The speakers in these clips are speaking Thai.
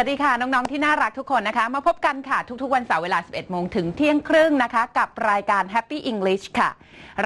สวัสดีค่ะ น้อง ๆ ที่น่ารักทุกคนนะคะ มาพบกันค่ะ ทุก ๆ วันเสาร์เวลา 11 โมงถึงเที่ยงครึ่งนะคะ กับรายการ Happy English ค่ะ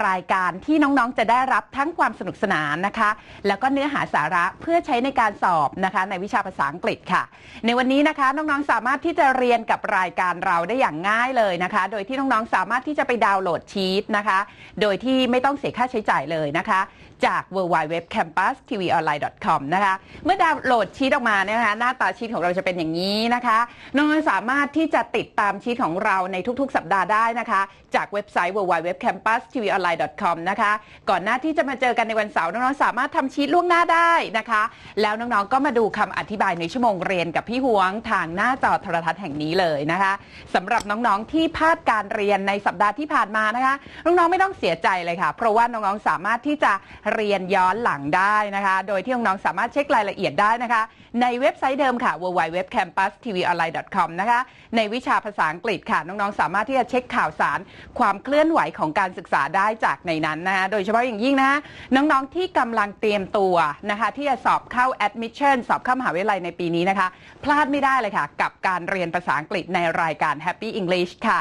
รายการที่น้อง ๆ จะได้รับทั้งความสนุกสนานนะคะ แล้วก็เนื้อหาสาระเพื่อใช้ในการสอบนะคะ ในวิชาภาษาอังกฤษค่ะ ในวันนี้นะคะ น้อง ๆ สามารถที่จะเรียนกับรายการเราได้อย่างง่ายเลยนะคะ โดยที่น้อง ๆ สามารถที่จะไปดาวน์โหลดชีตนะคะ โดยที่ไม่ต้องเสียค่าใช้จ่ายเลยนะคะจาก w w w c a m p u s t v o n l i n e c o m นะคะ เมื่อดาวน์โหลดชีตออกมาเนี่ยนะคะหน้าตาชีตของเราจะเป็นอย่างนี้นะคะน้องๆสามารถที่จะติดตามชีตของเราในทุกๆ สัปดาห์ได้นะคะ จากเว็บไซต์ w w w c a m p u s t v o n l i n e c o m นะคะ ก่อนหน้าที่จะมาเจอกันในวันเสาร์น้องๆสามารถทำชีตล่วงหน้าได้นะคะ แล้วน้องๆก็มาดูคำอธิบายในชั่วโมงเรียนกับพี่หวงทางหน้าจอโทรทัศน์แห่งนี้เลยนะคะสำหรับน้องๆที่พลาดการเรียนในสัปดาห์ที่ผ่านมานะคะ น้องๆไม่ต้องเสียใจเลยค่ะ เพราะว่าน้องๆสามารถที่จะเรียนย้อนหลังได้นะคะ โดยที่น้องๆสามารถเช็ครายละเอียดได้นะคะ ในเว็บไซต์เดิมค่ะ www.campustvonline.com นะคะ ในวิชาภาษาอังกฤษค่ะ น้องๆ สามารถที่จะเช็คข่าวสาร ความเคลื่อนไหวของการศึกษาได้จากในนั้นนะคะโดยเฉพาะอย่างยิ่งนะคะน้องๆที่กำลังเตรียมตัวนะคะที่จะสอบเข้า admission สอบเข้ามหาวิทยาลัยในปีนี้นะคะ พลาดไม่ได้เลยค่ะ กับการเรียนภาษาอังกฤษในรายการ Happy English ค่ะ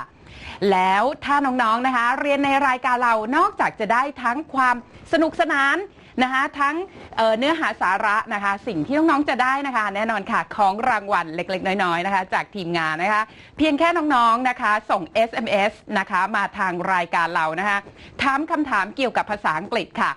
แล้วถ้าน้องๆนะคะ เรียนในรายการเรานอกจากจะได้ทั้งความสนุกสนานนะคะทั้งเอ่อเนื้อหาสาระนะคะ สิ่งที่น้องๆจะได้นะคะ แน่นอนค่ะของรางวัลเล็กๆ น้อยๆนะคะ จากทีมงานนะคะ เพียงแค่น้องๆนะคะ ส่ง SMS นะคะ มาทางรายการเรานะคะถามคำถามเกี่ยวกับภาษาอังกฤษค่ะ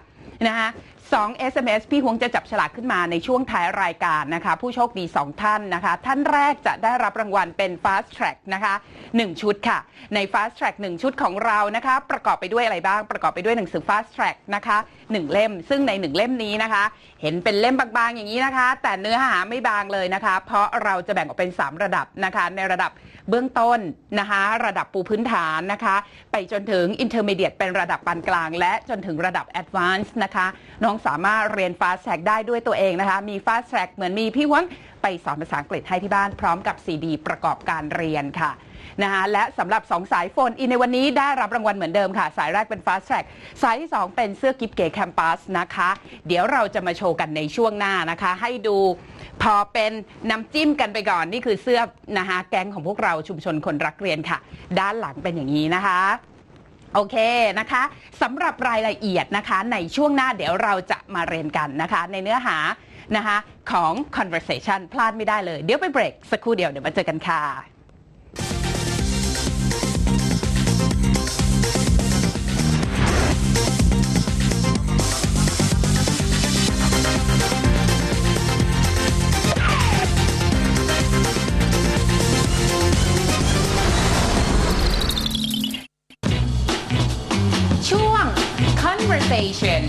นะคะ2 SMS พี่หวงจะจับฉลากขึ้นมาในช่วงท้ายรายการนะคะ ผู้โชคดี 2 ท่านนะคะ ท่านแรกจะได้รับรางวัลเป็น Fast Track นะคะ 1 ชุดค่ะ ใน Fast Track 1 ชุดของเรานะคะ ประกอบไปด้วยอะไรบ้าง ประกอบไปด้วยหนังสือ Fast Track นะคะ 1 เล่ม ซึ่งใน 1 เล่มนี้นะคะ เห็นเป็นเล่มบางๆ อย่างนี้นะคะ แต่เนื้อหาไม่บางเลยนะคะ เพราะเราจะแบ่งออกเป็น 3 ระดับนะคะ ในระดับ เบื้องต้นนะคะระดับปูพื้นฐานนะคะ ไปจนถึง Intermediate เป็นระดับปานกลาง และจนถึงระดับ Advanced นะคะ น้องสามารถเรียน Fast Track ได้ด้วยตัวเองนะคะ มี Fast Track เหมือนมีพี่วังไปสอนภาษาอังกฤษให้ที่บ้านพร้อมกับ CD ประกอบการเรียนค่ะ นะคะและสำหรับ 2 สายโฟนอินในวันนี้ได้รับรางวัลเหมือนเดิมค่ะ สายแรกเป็น Fast Track สายที่ 2 เป็นเสื้อกิฟเก๋แคมปัสนะคะ เดี๋ยวเราจะมาโชว์กันในช่วงหน้านะคะ ให้ดูพอเป็นน้ำจิ้มกันไปก่อนนี่คือเสื้อนะคะแก๊งของพวกเราชุมชนคนรักเรียนค่ะ ด้านหลังเป็นอย่างนี้นะคะโอเคนะคะสำหรับรายละเอียดนะคะในช่วงหน้าเดี๋ยวเราจะมาเรียนกันนะคะ ในเนื้อหานะคะของ conversation พลาดไม่ได้เลย เดี๋ยวไปเบรกสักครู่เดียวเดี๋ยวมาเจอกันค่ะ conversation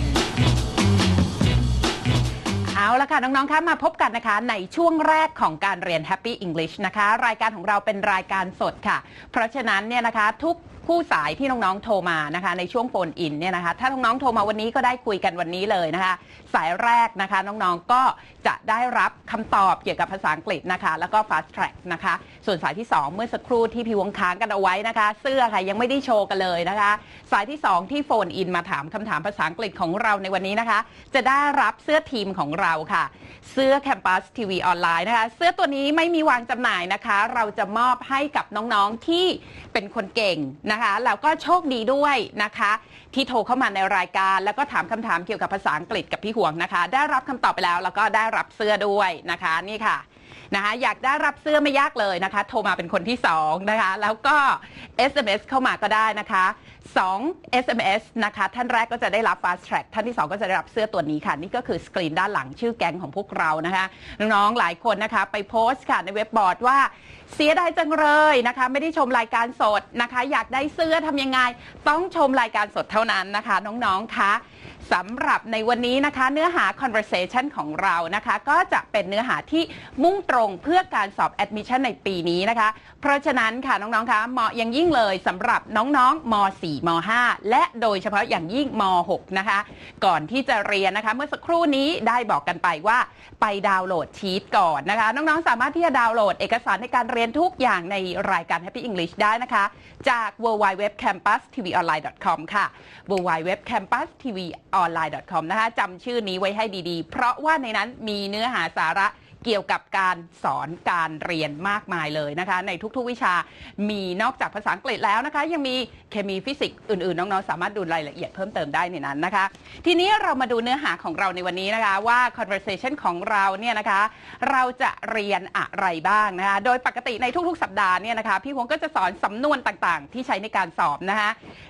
เอาละค่ะ น้อง ๆ คะมาพบกันนะคะ ในช่วงแรกของการเรียน Happy English นะคะ รายการของเราเป็นรายการสดค่ะ เพราะฉะนั้นเนี่ยนะคะทุก ผู้สายที่น้องๆโทรมานะคะในช่วงโฟนอินเนี่ยนะคะถ้าน้องๆโทรมาวันนี้ก็ได้คุยกันวันนี้เลยนะคะ สายแรกนะคะน้องๆก็จะได้รับคำตอบเกี่ยวกับภาษาอังกฤษนะคะ แล้วก็ fast track นะคะ ส่วนสายที่ 2 เมื่อสักครู่ที่พี่วงค้างกันเอาไว้นะคะ เสื้อค่ะยังไม่ได้โชว์กันเลยนะคะ สายที่ 2 ที่โฟนอินมาถามคำถามภาษาอังกฤษของเราในวันนี้นะคะ จะได้รับเสื้อทีมของเราค่ะ เสื้อแคมปัสทีวีออนไลน์นะคะ เสื้อตัวนี้ไม่มีวางจำหน่ายนะคะ เราจะมอบให้กับน้องๆที่เป็นคนเก่งนะคะแล้วก็โชคดีด้วยนะคะ ที่โทรเข้ามาในรายการ แล้วก็ถามคำถามเกี่ยวกับภาษาอังกฤษกับพี่ห่วงนะคะ ได้รับคำตอบไปแล้วแล้วก็ได้รับเสื้อด้วยนะคะนี่ค่ะนะคะอยากได้รับเสื้อไม่ยากเลยนะคะ โทรมาเป็นคนที่ 2 นะคะ แล้วก็ SMS เข้ามาก็ได้นะคะ 2 SMS นะคะ ท่านแรกก็จะได้รับ Fast Track ท่านที่ 2 ก็จะได้รับเสื้อตัวนี้ค่ะ นี่ก็คือสกรีนด้านหลังชื่อแก๊งของพวกเรานะคะ น้องๆ หลายคนนะคะ ไปโพสต์ค่ะในเว็บบอร์ดว่า เสียดายจังเลยนะคะ ไม่ได้ชมรายการสดนะคะ อยากได้เสื้อทำยังไง ต้องชมรายการสดเท่านั้นนะคะ น้องๆคะ สำหรับในวันนี้นะคะ เนื้อหา conversation ของเรานะคะ ก็จะเป็นเนื้อหาที่มุ่งตรงเพื่อการสอบ admission ในปีนี้นะคะ เพราะฉะนั้นค่ะน้องๆคะเหมาะอย่างยิ่งเลยสำหรับน้องๆม .4 ม .5 และโดยเฉพาะอย่างยิ่งม .6 นะคะ ก่อนที่จะเรียนนะคะ เมื่อสักครู่นี้ได้บอกกันไปว่า ไปดาวน์โหลดชีตก่อนนะคะ น้องๆ สามารถที่จะดาวน์โหลดเอกสารในการเรียนทุกอย่างในรายการ Happy English ได้นะคะ จาก www.campustvonline.com ค่ะ www.campus.tv online.com นะคะจำชื่อนี้ไว้ให้ดีๆ เพราะว่าในนั้นมีเนื้อหาสาระ เกี่ยวกับการสอนการเรียนมากมายเลยนะคะ ในทุกๆวิชามีนอกจากภาษาอังกฤษแล้วนะคะ ยังมีเคมีฟิสิกส์อื่นๆ น้องๆ สามารถดูรายละเอียดเพิ่มเติมได้ในนั้นนะคะ ทีนี้เรามาดูเนื้อหาของเราในวันนี้นะคะว่า conversation ของเราเนี่ยนะคะ เราจะเรียนอะไรบ้างนะคะ โดยปกติในทุกๆ สัปดาห์เนี่ยนะคะ พี่พงก็จะสอนสำนวนต่างๆ ที่ใช้ในการสอบนะคะ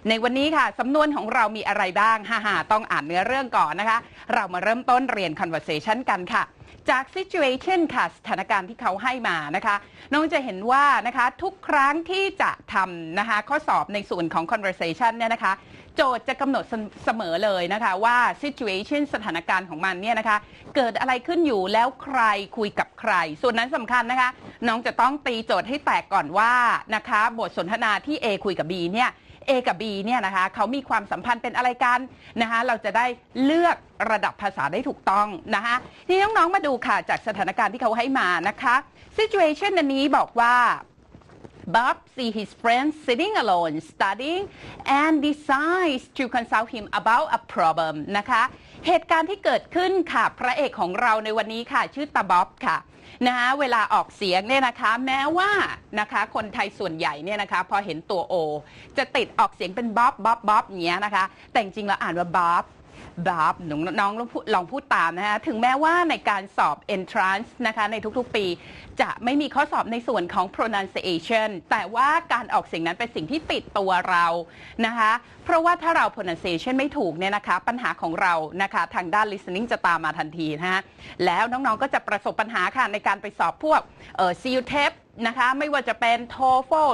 ในวันนี้ค่ะสำนวนของเรามีอะไรบ้างฮ่าๆต้องอ่านเนื้อเรื่องก่อนนะคะ เรามาเริ่มต้นเรียน conversation กันค่ะ จาก situation ค่ะ สถานการณ์ที่เขาให้มานะคะ น้องจะเห็นว่านะคะ ทุกครั้งที่จะทำนะคะ ข้อสอบในส่วนของ conversation เนี่ยนะคะ โจทย์จะกำหนดเสเสมอเลยนะคะว่า situation สถานการณ์ของมันเนี่ยนะคะ เกิดอะไรขึ้นอยู่แล้วใครคุยกับใคร ส่วนนั้นสำคัญนะคะ น้องจะต้องตีโจทย์ให้แตกก่อนว่านะคะ บทสนทนาที่ A คุยกับ B เนี่ย A กับ B เนี่ยนะคะเขามีความสัมพันธ์เป็นอะไรกันนะคะเราจะได้เลือกระดับภาษาได้ถูกต้องนะคะทีนี้น้องๆมาดูค่ะจากสถานการณ์ที่เขาให้มานะคะ situation อันนี้บอกว่า Bob see his friend sitting alone studying and decides to consult him about a problem นะคะ เหตุการณ์ที่เกิดขึ้นค่ะ พระเอกของเราในวันนี้ค่ะ ชื่อตาบ๊อบค่ะนะคะเวลาออกเสียงเนี่ยนะคะ แม้ว่านะคะคนไทยส่วนใหญ่เนี่ยนะคะ พอเห็นตัว O จะติดออกเสียงเป็นบ๊อบบ๊อบบ๊อบอย่างเงี้ยนะคะ แต่จริงๆแล้วอ่านว่าบ๊อบ บับน้องน้องลองพูดลองพูดตามนะคะ ถึงแม้ว่าในการสอบ entrance นะคะ ในทุกๆปี จะไม่มีข้อสอบในส่วนของ pronunciation แต่ว่าการออกเสียงนั้นเป็นสิ่งที่ติดตัวเรานะคะ เพราะว่าถ้าเรา pronunciation ไม่ถูกเนี่ยนะคะ ปัญหาของเรานะคะทางด้าน listening จะตามมาทันทีนะฮะ แล้วน้องๆก็จะประสบปัญหาค่ะในการไปสอบพวกเอ่อ CU test นะคะ ไม่ว่าจะเป็น TOEFL